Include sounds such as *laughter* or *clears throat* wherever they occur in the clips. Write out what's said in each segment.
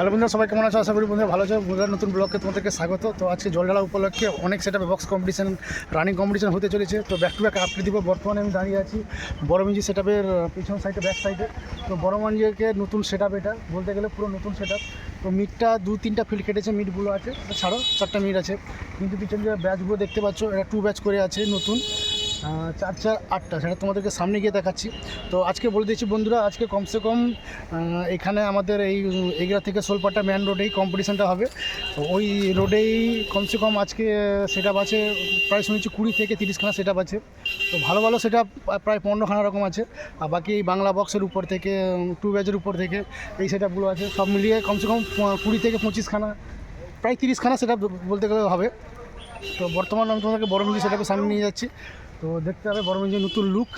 Hello বন্ধুরা, সবাই কেমন আছো? আশা করি বন্ধুরা ভালো আছো। বন্ধুরা, নতুন ব্লগকে তোমাদেরকে স্বাগত। তো আজকে জলঢালা উপলক্ষে অনেক সেটা বক্স কম্পিটিশন রানিং কম্পিটিশন হতে চলেছে। তো ব্যাক টু ব্যাক আপডেট দিব। বর্তমানে আমি দাঁড়িয়ে আছি বড় মিঞ্জি সেট আপের পিছন সাইডে ব্যাক সাইডে তো বড় মঞ্জিকে নতুন সেট আপ এটা। বলতে গেলে পুরো নতুন সেট আপ তো মিটটা দু, তিনটা ফিল্ড কেটেছে মিটগুলো আছে। তো ছাড়ো, চারটা মিট আছে। কিন্তু পিছন যে ব্যাচগুলো দেখতে পাচ্ছ এটা টু ব্যাচ করে আছে নতুন। চার চার আটটা, সেটা তোমাদেরকে সামনে গিয়ে দেখাচ্ছি। তো আজকে বলে দিচ্ছি বন্ধুরা, আজকে কমসে কম এখানে আমাদের এই এগরা থেকে সোলপাটা ম্যান রোডেই কম্পিটিশানটা হবে। তো ওই রোডেই কমসে কম আজকে সেট আছে, প্রায় শুনেছি কুড়ি থেকে তিরিশখানা সেট আছে। তো ভালো ভালো সেট প্রায় পনেরোখানা রকম আছে। আর বাকি বাংলা বক্সের উপর থেকে টু ব্যাচের উপর থেকে এই সেট আপগুলো আছে। সব মিলিয়ে কমসে কম কুড়ি থেকে পঁচিশখানা, প্রায় তিরিশখানা সেট বলতে গেলে হবে। তো বর্তমানে আমি তোমাদেরকে বড় মিঞ্জি সেটাকে সামনে নিয়ে যাচ্ছি। তো দেখতে হবে বড় মিঞ্জির নতুন লুক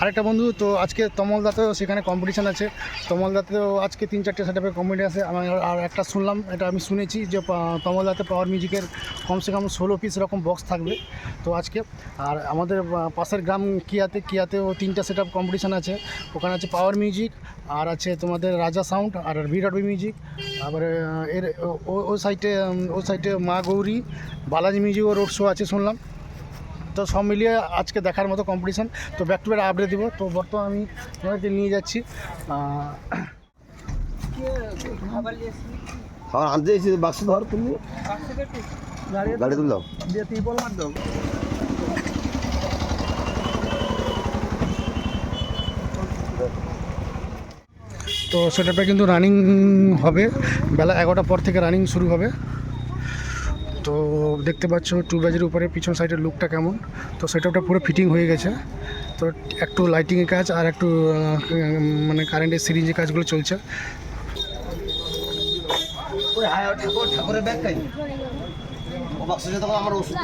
আরেকটা বন্ধু তো আজকে তমলদাতেও সেখানে কম্পিটিশান আছে। তমলদাতেও আজকে তিন চারটে সেটাপের কমেডি আছে। আমি আর একটা শুনলাম এটা আমি শুনেছি যে তমলদাতে পাওয়ার মিউজিকের কমসে কম ষোলো পিস এরকম বক্স থাকবে। তো আজকে আর আমাদের পাশের গ্রাম কিয়াতে কিয়াতেও তিনটা সেট আপ কম্পিটিশান আছে। ওখানে আছে পাওয়ার মিউজিক আর আছে তোমাদের রাজা সাউন্ড আর ভিডব্লিউ মিউজিক তারপরে এর ও- ও- উম, ওই সাইডে মা গৌরী বালাজি মিউজিকও রোড শো আছে শুনলাম। তো সব মিলিয়ে আজকে দেখার মতো কম্পিটিশান তো ব্যাক টু ব্যাক আপডেট দিব। তো বর্তমানে আমি তোমাদেরকে নিয়ে যাচ্ছি। খাবার আনতে এসেছি বাক্স ধর তুমি। গাড়ি তুললাম দিয়ে ত্রিপল মার দাও। তো সেটাটা কিন্তু রানিং হবে। বেলা এগারোটার পর থেকে রানিং শুরু হবে। তো দেখতে পাচ্ছ টু ব্যাজের উপরে পিছন সাইডের লুকটা কেমন। তো সেটাটা পুরো ফিটিং হয়ে গেছে। তো একটু লাইটিংয়ের কাজ আর একটু মানে কারেন্টের সিরিঞ্জের কাজগুলো চলছে। ঠাকুরের ব্যাগ আমার ওষুধ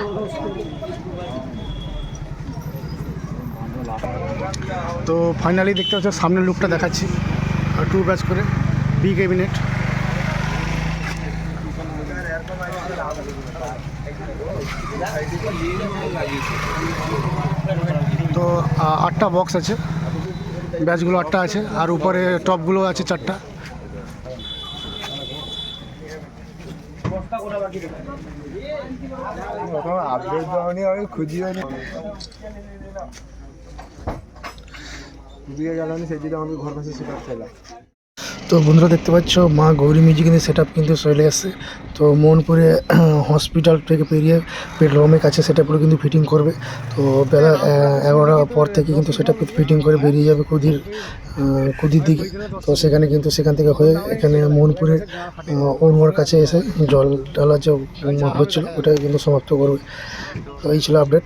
তো ফাইনালি দেখতে পাচ্ছ সামনের লুকটা দেখাচ্ছি। টু ব্যাচ করে বি ক্যাবিনেট তো আটটা বক্স আছে। ব্যাচগুলো আটটা আছে, আর উপরে টপগুলো আছে চারটা। আপডেট দেওয়ানি আমি খুঁজিও নি দিয়ে আমাকে ঘর কাছে সেটা ছিলাম তো বন্ধুরা দেখতে পাচ্ছ, মা গৌরী মিউজিক কিন্তু সেট কিন্তু চলে আসছে। তো মোহনপুরে *clears throat* হসপিটাল থেকে পেরিয়ে পেট্রোমের কাছে সেটা কিন্তু ফিটিং করবে। তো বেলা এগারোটার পর থেকে কিন্তু সেটা ফিটিং করে বেরিয়ে যাবে কুদির কুদির দিকে। তো সেখানে কিন্তু সেখান থেকে হয়ে এখানে মোহনপুরে অনুয়ার কাছে এসে জল ঢালা যে হচ্ছিল ওটা কিন্তু সমাপ্ত করবে। তো এই ছিল আপডেট